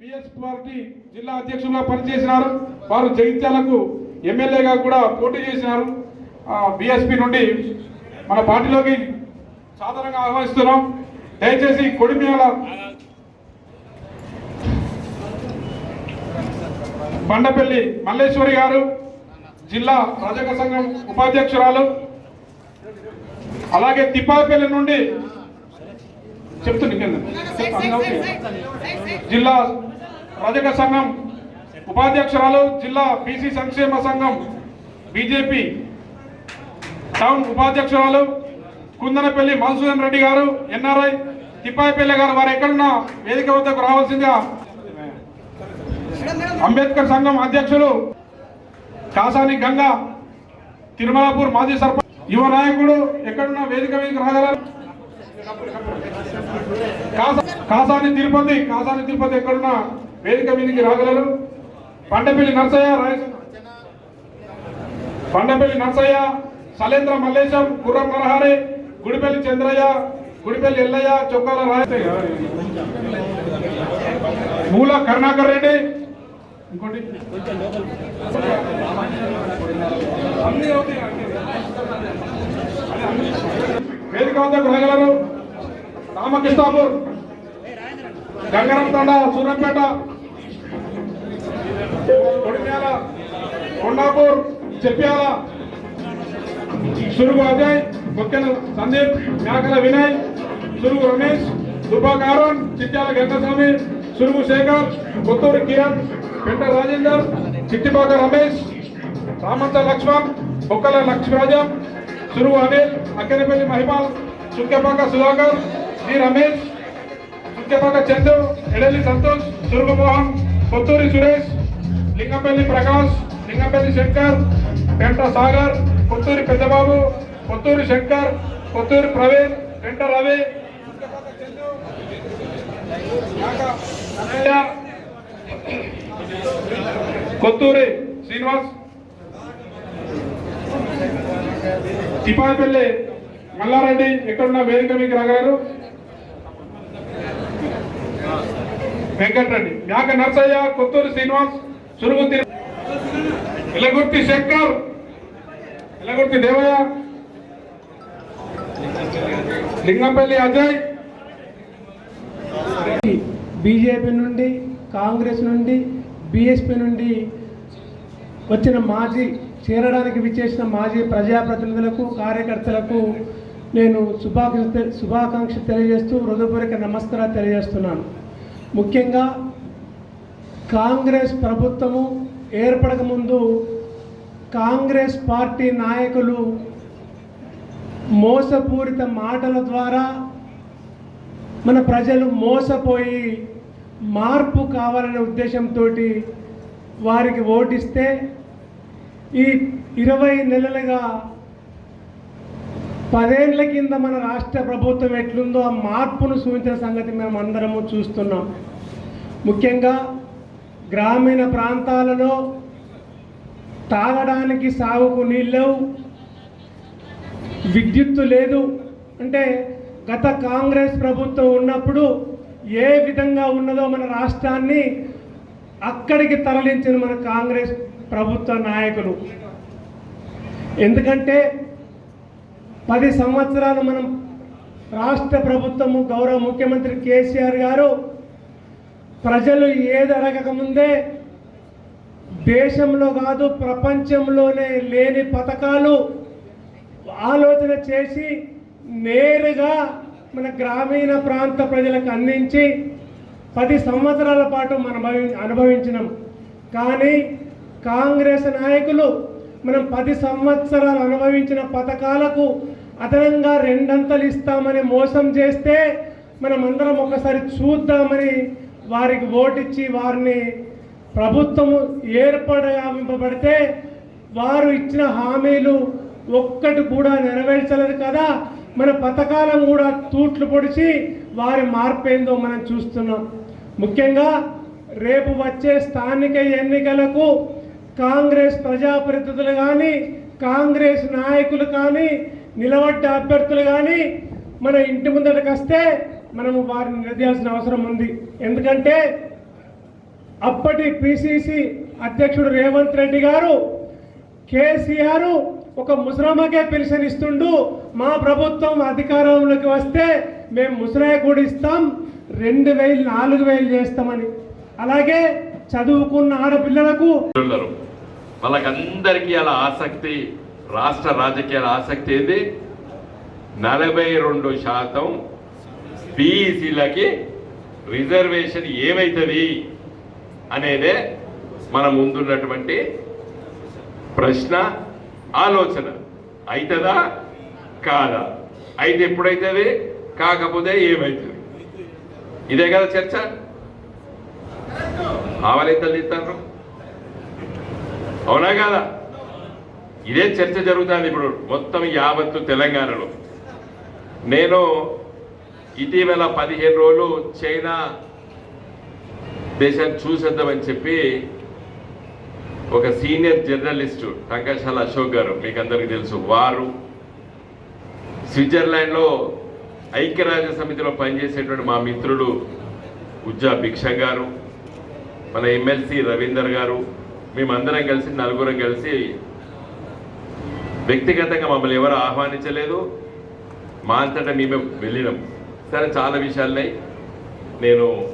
BS party జిల్లా అధ్యక్షులుగా పనిచేసినారు. వారు జగిత్యాలకు ఎమ్మెల్యేగా కూడా పోటీ చేసినారు. బిఎస్పి నుండి మన పార్టీలోకి సాధారణంగా ఆహ్వానిస్తున్నాం. దయచేసి కొడిమేల బండపల్లి మల్లేశ్వరి గారు జిల్లా రజక సంఘం ఉపాధ్యక్షురాలు అలాగే తిప్పాపల్లి నుండి చెప్తుంది కింద జిల్లా రజక సంఘం ఉపాధ్యక్షురాలు జిల్లా బీసీ సంక్షేమ సంఘం బీజేపీ టౌన్ ఉపాధ్యక్షురాలు కుందనపల్లి మధుసూదన్ రెడ్డి గారు ఎన్ఆర్ఐ తిప్పాయిపల్లి గారు వారు ఎక్కడున్నా వేదిక వద్దకు రావాల్సిందిగా అంబేద్కర్ సంఘం అధ్యక్షులు కాసాని గంగా తిరుమలాపూర్ మాజీ సర్పంచ్ యువ నాయకుడు ఎక్కడున్నా వేదిక మీదకి రాగలరు? కాసాని తిరుపతి కాసాని తిరుపతి ఎక్కడున్నా? వేదిక మీదకి రాగలరు? పండపల్లి నర్సయ్య రాయస- పండపల్లి నర్సయ్య సలేంద్ర మల్లేశం గుర్రం నరహరి గుడిపల్లి చంద్రయ్య గుడిపల్లి ఎల్లయ్య చొక్కాల రాయసయ్య మూల కరుణాకర్ రెడ్డి. ఇంకోటి? వేదిక వద్దకు రాగలరు? రామకృష్ణాపూర్ గంగరం తండ సూర్యంపేట కొడిమ్యాల కొండాపూర్ చెప్పాల సురుగు అజయ్ కొక్కెల సందీప్ మేకల వినయ్ సురుగు రమేష్ దుబాక్ అరుణ్ చిట్యాల గంగస్వామి సురుగు శేఖర్ కొత్తూరు కిరణ్ పెంట రాజేందర్ చిట్టిపాక రమేష్ రామంత లక్ష్మణ్ బొక్కల లక్ష్మీరాజం సురుగు అనిల్ అక్కెనపల్లి మహిపాల్ సుక్కెపాక సుధాకర్ శ్రీ రమేష్ సుక్కెపాక చందు ఎడలి సంతోష్ సురుగు మోహన్ కొత్తూరి సురేష్ లింగంపల్లి ప్రకాష్ లింగంపల్లి శంకర్ పెంట సాగర్ కొత్తూరి పెద్దబాబు కొత్తూరి శంకర్ కొత్తూరి ప్రవీణ్ పెంట రవి కొత్తూరి శ్రీనివాస్ తిపాయపల్లి మల్లారెడ్డి ఎక్కడున్న వేదిక మీకు రాగలరు. వెంకటరెడ్డి మేక నర్సయ్య కొత్తూరు శ్రీనివాస్ సురుగు తిరు ఇలగుర్తి శంకర్ ఇలగుర్తి దేవయ్య లింగంపల్లి అజయ్. బీజేపీ నుండి కాంగ్రెస్ నుండి బీఎస్పీ నుండి వచ్చిన మాజీ చేరడానికి విచ్చేసిన మాజీ ప్రజాప్రతినిధులకు కార్యకర్తలకు నేను శుభాకాంక్ష శుభాకాంక్ష తెలియజేస్తూ హృదయపూర్వక నమస్కారాలు తెలియజేస్తున్నాను. ముఖ్యంగా కాంగ్రెస్ ప్రభుత్వము ఏర్పడకముందు కాంగ్రెస్ పార్టీ నాయకులు మోసపూరిత మాటల ద్వారా మన ప్రజలు మోసపోయి మార్పు కావాలనే ఉద్దేశంతో వారికి ఓటిస్తే ఈ ఇరవై నెలలుగా పదేళ్ళ కింద మన రాష్ట్ర ప్రభుత్వం ఎట్లుందో ఆ మార్పును సూచించిన సంగతి మేము అందరము చూస్తున్నాం. ముఖ్యంగా గ్రామీణ ప్రాంతాలలో తాగడానికి సాగుకు నీళ్ళు విద్యుత్తు లేదు. అంటే గత కాంగ్రెస్ ప్రభుత్వం ఉన్నప్పుడు ఏ విధంగా ఉన్నదో మన రాష్ట్రాన్ని అక్కడికి తరలించిన మన కాంగ్రెస్ ప్రభుత్వ నాయకులు. ఎందుకంటే పది సంవత్సరాలు మనం రాష్ట్ర ప్రభుత్వము గౌరవ ముఖ్యమంత్రి కేసీఆర్ గారు ప్రజలు ఏది అడగకముందే దేశంలో కాదు ప్రపంచంలోనే లేని పథకాలు ఆలోచన చేసి నేరుగా మన గ్రామీణ ప్రాంత ప్రజలకు అందించి పది సంవత్సరాల పాటు మనం అనుభవించినాం. కానీ కాంగ్రెస్ నాయకులు మనం పది సంవత్సరాలు అనుభవించిన పథకాలకు అదనంగా రెండంతలు ఇస్తామని మోసం చేస్తే మనం అందరం ఒకసారి చూద్దామని వారికి ఓటిచ్చి వారిని ప్రభుత్వము ఏర్పడబడితే వారు ఇచ్చిన హామీలు ఒక్కటి కూడా నెరవేర్చలేదు కదా. మన పథకాలను కూడా తూట్లు పొడిచి వారి మార్పేందో మనం చూస్తున్నాం. ముఖ్యంగా రేపు వచ్చే స్థానిక ఎన్నికలకు కాంగ్రెస్ ప్రజాప్రతినిధులు కానీ కాంగ్రెస్ నాయకులు కానీ నిలబడ్డ అభ్యర్థులు కానీ మన ఇంటి ముందటకు వస్తే మనము వారిని నిలదీయాల్సిన అవసరం ఉంది. ఎందుకంటే అప్పటి పిసిసి అధ్యక్షుడు రేవంత్ రెడ్డి గారు కేసీఆర్ ఒక ముసరమ్మకే పెన్షన్ ఇస్తుండు. మా ప్రభుత్వం అధికారంలోకి వస్తే మేము ముసరాయ కూడా ఇస్తాం. రెండు వేలు నాలుగు వేలు చేస్తామని. అలాగే చదువుకున్న ఆడపిల్లలకు వాళ్ళకందరికీ అలా ఆసక్తి రాష్ట్ర రాజకీయాల ఆసక్తి ఏంది? నలభై రెండు శాతం బీఈసీలకి రిజర్వేషన్ ఏమవుతుంది అనేదే మన ముందున్నటువంటి ప్రశ్న ఆలోచన. అవుతుందా కాదా? అయితే ఎప్పుడైతుంది? కాకపోతే ఏమవుతుంది ఇదే కదా చర్చ? ఆవలింతలు ఇస్తారు అవునా కాదా? ఇదే చర్చ జరుగుతుంది ఇప్పుడు మొత్తం యావత్తు తెలంగాణలో. నేను ఇటీవల పదిహేను రోజులు చైనా దేశాన్ని చూసేద్దామని చెప్పి ఒక సీనియర్ జర్నలిస్టు టంకశాల అశోక్ గారు మీకు అందరికీ తెలుసు వారు స్విట్జర్లాండ్లో ఐక్యరాజ్య సమితిలో పనిచేసేటువంటి మా మిత్రుడు ఉజ్జా భిక్ష గారు మన ఎమ్మెల్సీ రవీందర్ గారు మేమందరం కలిసి నలుగురం కలిసి వ్యక్తిగతంగా మమ్మల్ని ఎవరు ఆహ్వానించలేదు. మా అంతటా మేమే వెళ్ళినాం. సరే చాలా విషయాలున్నాయి నేను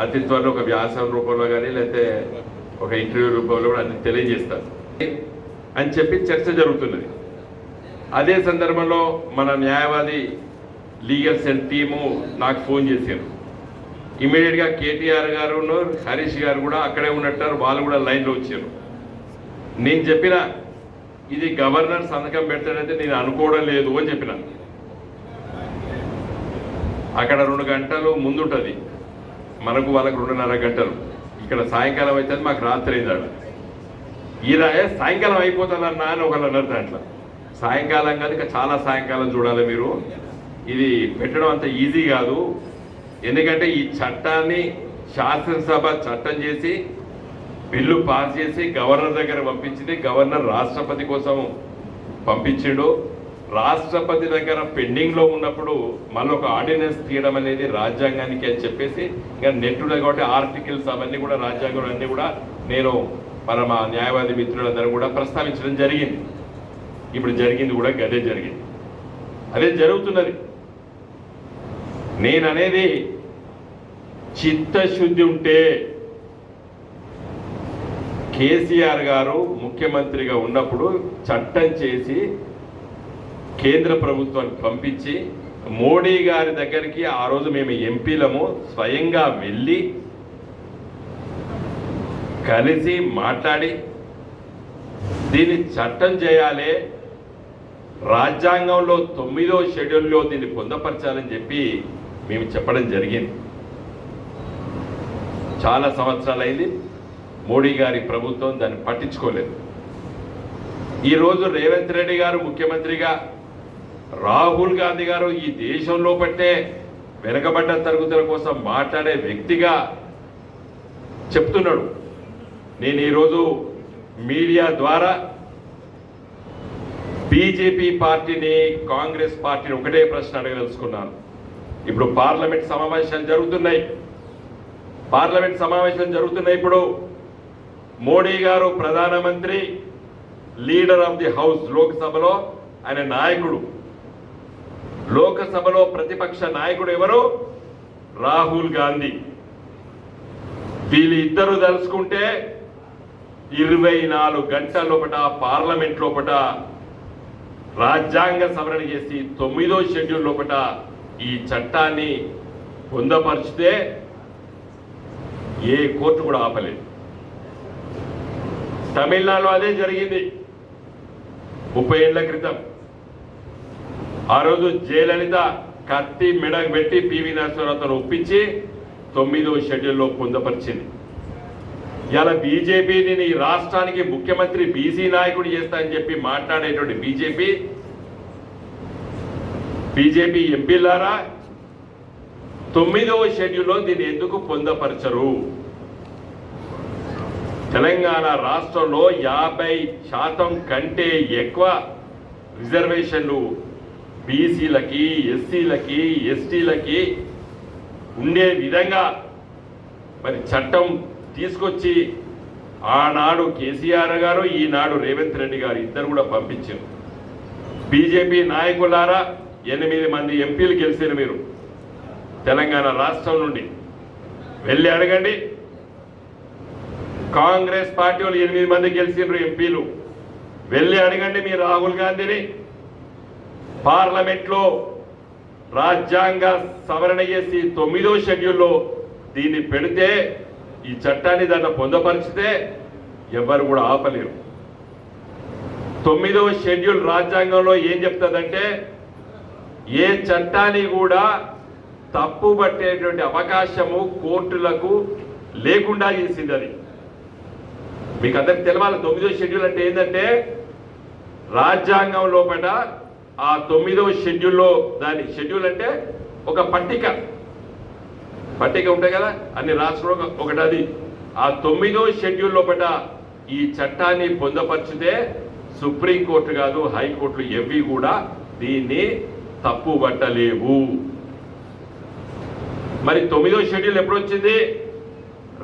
అతి త్వరలో ఒక వ్యాసం రూపంలో కానీ లేకపోతే ఒక ఇంటర్వ్యూ రూపంలో కూడా అన్ని తెలియజేస్తాను. అని చెప్పి చర్చ జరుగుతున్నది. అదే సందర్భంలో మన న్యాయవాది లీగల్ సెల్ టీము నాకు ఫోన్ చేశారు. ఇమీడియట్గా కేటీఆర్ గారు హరీష్ గారు కూడా అక్కడే ఉన్నట్టారు వాళ్ళు కూడా లైన్లో వచ్చారు. నేను చెప్పిన ఇది గవర్నర్ సంతకం పెడతాడంటే నేను అనుకోవడం లేదు అని చెప్పిన. అక్కడ రెండు గంటలు ముందుంటుంది. మనకు వాళ్ళకు రెండున్నర గంటలు. ఇక్కడ సాయంకాలం అవుతుంది మాకు రాత్రి అయింది ఆడ సాయంకాలం అయిపోతుందన్నా అని ఒకళ్ళు అన్నారు దాంట్లో. సాయంకాలం కాదు ఇంకా చాలా సాయంకాలం చూడాలి మీరు. ఇది పెట్టడం అంత ఈజీ కాదు. ఎందుకంటే ఈ చట్టాన్ని శాసనసభ చట్టం చేసి బిల్లు పాస్ చేసి గవర్నర్ దగ్గర పంపించింది. గవర్నర్ రాష్ట్రపతి కోసం పంపించిండు. రాష్ట్రపతి దగ్గర పెండింగ్లో ఉన్నప్పుడు మళ్ళీ ఒక ఆర్డినెన్స్ తీయడం అనేది రాజ్యాంగానికి అని చెప్పేసి ఇంకా నెట్టులో కాబట్టి ఆర్టికల్స్ అవన్నీ కూడా రాజ్యాంగం అన్నీ కూడా నేను మన మా న్యాయవాది మిత్రులందరూ కూడా ప్రస్తావించడం జరిగింది. ఇప్పుడు జరిగింది కూడా గదే జరిగింది. అదే జరుగుతున్నది. నేను అనేది చిత్తశుద్ధి ఉంటే కేసీఆర్ గారు ముఖ్యమంత్రిగా ఉన్నప్పుడు చట్టం చేసి కేంద్ర ప్రభుత్వానికి పంపించి మోడీ గారి దగ్గరికి ఆ రోజు మేము ఎంపీలము స్వయంగా వెళ్ళి కలిసి మాట్లాడి దీన్ని చట్టం చేయాలి రాజ్యాంగంలో తొమ్మిదో షెడ్యూల్లో దీన్ని పొందపరచాలని చెప్పి మేము చెప్పడం జరిగింది. చాలా సంవత్సరాలు అయింది మోడీ గారి ప్రభుత్వం దాన్ని పట్టించుకోలేదు. ఈరోజు రేవంత్ రెడ్డి గారు ముఖ్యమంత్రిగా రాహుల్ గాంధీ గారు ఈ దేశంలో పట్టే వెనకబడ్డ తరగతుల కోసం మాట్లాడే వ్యక్తిగా చెప్తున్నాడు. నేను ఈరోజు మీడియా ద్వారా బీజేపీ పార్టీని కాంగ్రెస్ పార్టీని ఒకటే ప్రశ్న అడగదలుచుకున్నాను. ఇప్పుడు పార్లమెంట్ సమావేశాలు జరుగుతున్నాయి. పార్లమెంట్ సమావేశాలు జరుగుతున్నాయి ఇప్పుడు. మోడీ గారు ప్రధానమంత్రి లీడర్ ఆఫ్ ది హౌస్ లోక్సభలో ఆయన నాయకుడు. లోకసభలో ప్రతిపక్ష నాయకుడు ఎవరు? రాహుల్ గాంధీ. వీళ్ళు ఇద్దరు తలుచుకుంటే ఇరవై నాలుగు గంటల లోపట పార్లమెంట్ లోపట రాజ్యాంగ సవరణ చేసి తొమ్మిదో షెడ్యూల్ లోపట ఈ చట్టాన్ని పొందపరిచితే ఏ కోర్టు కూడా ఆపలేదు. తమిళనాడులో అదే జరిగింది. ముప్పై ఏళ్ళ క్రితం. ఆ రోజు జయలలిత కత్తి మెడకు పెట్టి పివి నరసింహరావుతో ఒప్పించి తొమ్మిదో షెడ్యూల్లో పొందపరిచింది. ఇలా బీజేపీని ఈ రాష్ట్రానికి ముఖ్యమంత్రి బీసీ నాయకుడు చేస్తా అని చెప్పి మాట్లాడేటువంటి బీజేపీ బీజేపీ ఎంపీలారా తొమ్మిదవ షెడ్యూల్లో దీన్ని ఎందుకు పొందపరచరు? తెలంగాణ రాష్ట్రంలో యాభై శాతం కంటే ఎక్కువ రిజర్వేషన్లు బీసీలకి ఎస్సీలకి ఎస్టీలకి ఉండే విధంగా మరి చట్టం తీసుకొచ్చి ఆనాడు కేసీఆర్ గారు ఈనాడు రేవంత్ రెడ్డి గారు ఇద్దరు కూడా పంపించారు. బీజేపీ నాయకులారా ఎనిమిది మంది ఎంపీలు గెలిచారు మీరు. తెలంగాణ రాష్ట్రం నుండి. వెళ్ళి అడగండి. కాంగ్రెస్ పార్టీ వాళ్ళు ఎనిమిది మంది గెలిచిండ్రు ఎంపీలు. వెళ్ళి అడగండి మీ రాహుల్ గాంధీని. పార్లమెంట్లో రాజ్యాంగ సవరణ చేసి తొమ్మిదో షెడ్యూల్లో దీన్ని పెడితే ఈ చట్టాన్ని దాన్ని పొందపరిచితే ఎవరు కూడా ఆపలేరు. తొమ్మిదవ షెడ్యూల్ రాజ్యాంగంలో ఏం చెప్తుందంటే ఏ చట్టాన్ని కూడా తప్పు పట్టేటువంటి అవకాశము కోర్టులకు లేకుండా చేసింది అది. మీకు అందరికి తెలవాలి తొమ్మిదో షెడ్యూల్ అంటే ఏంటంటే రాజ్యాంగం లోపల ఆ తొమ్మిదవ షెడ్యూల్లో దాని షెడ్యూల్ అంటే ఒక పట్టిక. పట్టిక ఉంటాయి కదా అన్ని రాష్ట్రంలో ఒకటి అది. ఆ తొమ్మిదో షెడ్యూల్ లోపల ఈ చట్టాన్ని పొందపరిచితే సుప్రీంకోర్టు కాదు హైకోర్టులు ఎవి కూడా దీన్ని తప్పు పట్టలేవు. మరి తొమ్మిదో షెడ్యూల్ ఎప్పుడు వచ్చింది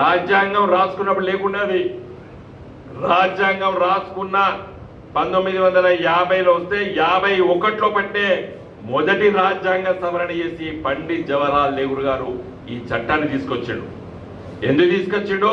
రాజ్యాంగం రాసుకున్నప్పుడు లేకుండా రాజ్యాంగం రాసుకున్న పంతొమ్మిది వందల యాభైలో వస్తే యాభై ఒకటిలో పట్టే మొదటి రాజ్యాంగ సవరణ చేసి పండిత్ జవహర్లాల్ నెహ్రూ గారు ఈ చట్టాన్ని తీసుకొచ్చాడు. ఎందుకు తీసుకొచ్చాడు?